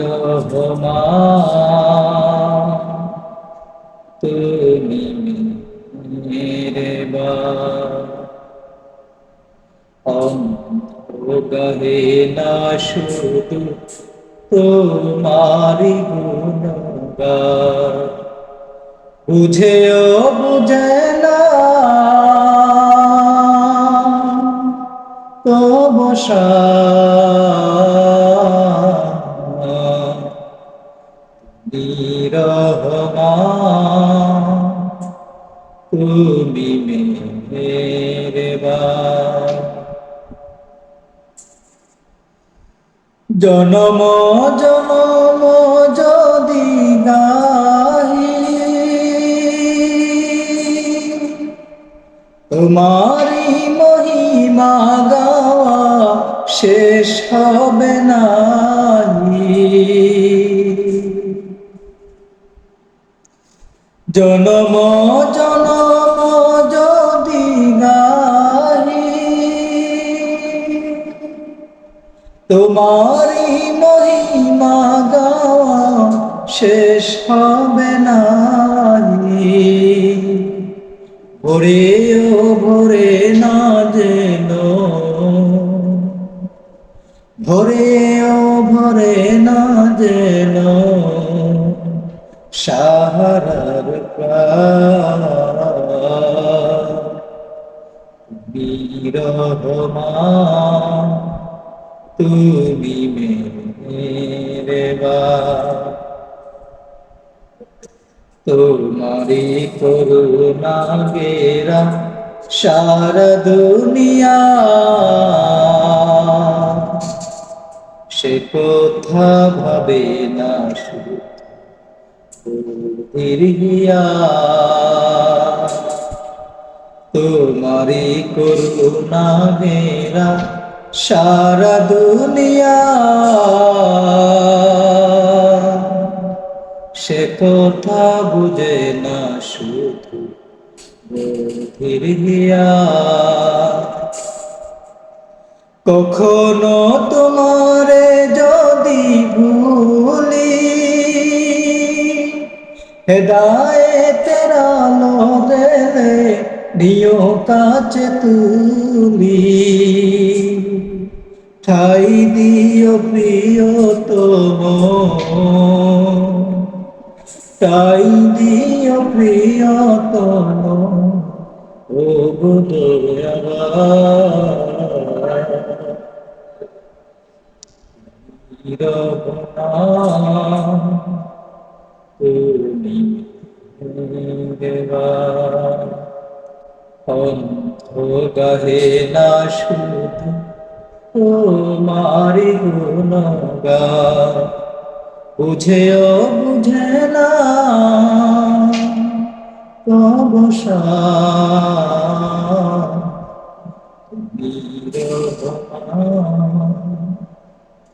রহমা তুমি মেরে বা। গহে না শুধু তোমারি গুণগার বুঝেও বুঝে না তো তুমি জনম জনম যদি গাহি তোমারি মহিমা গাওয়া শেষ হবে না। জনম জনম যদি গাহি তোমারি মহিমা গাওয়া শেষ হবে না ভরে ও ভরে না যেন, ভরে ও ভরে না যেন সাহারার বিরহমা তুমি মেরে বা তোমারি করুণা গেরা সারা সে কথা ভাবে না শুধু গিয়া তোমারি করুণা গেরা সারা দুনিয়া। সে কথা বুঝে না শুধু হিয়া কখনো তোমারে হেদায়েতের আলো দেবে নিয় কাছে তুলি ঠাই দিও প্রিয় তোম ঠাই দিও প্রিয় তোম ও তুমি দেবা। না শুধু ও মারি গুণগা বুঝেও বুঝে না তবসা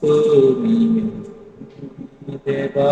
তুমি দেবা।